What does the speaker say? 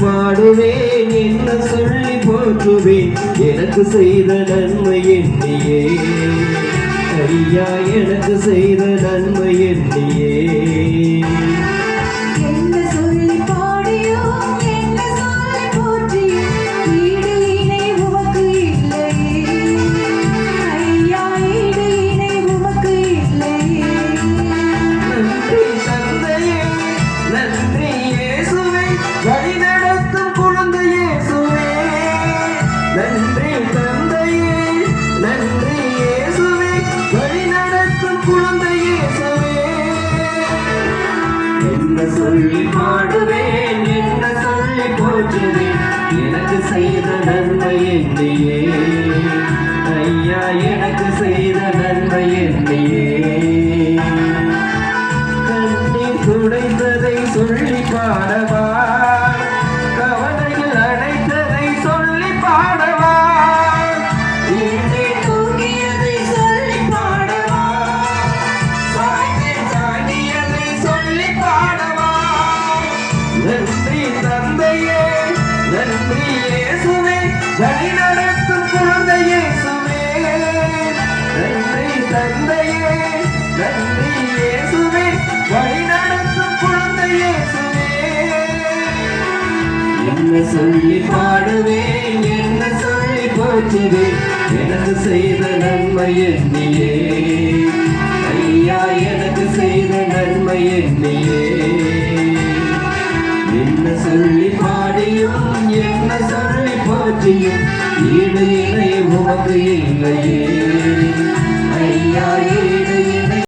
பாடுவேன் என்ன சொல்லி போற்றுவேன்? எனக்கு செய்த நன்மை என்னையே. ஐயா எனக்கு செய்த நன்மை என்னையே. சொல்லி பாடுவேன் என்ன சொல்லி போற்றுவேன்? எனக்கு செய்த நன்மை என்னையே? ஐயா எனக்கு செய்த நன்மை என்னையே? கண்ணீர் துடைத்ததை சொல்லி பாடவா? நன்றி இயேசுவே வழி நடத்தும் குழந்தை இயேசுவே நன்றி தந்தையே நன்றி இயேசுவே வழி நடத்தும் குழந்தை இயேசுவே என்ன சொல்லி பாடுவேன் என்ன சொல்லி போற்றுவேன் எனக்கு செய்த நன்மை என்னையே. ஐயா எனக்கு செய்த நன்மை என்னையே. என்ன சொல்லி பாடியும் என்ன சரணை பற்றியும் ஈடு இணை உமக்கு இல்லையே. ஐயா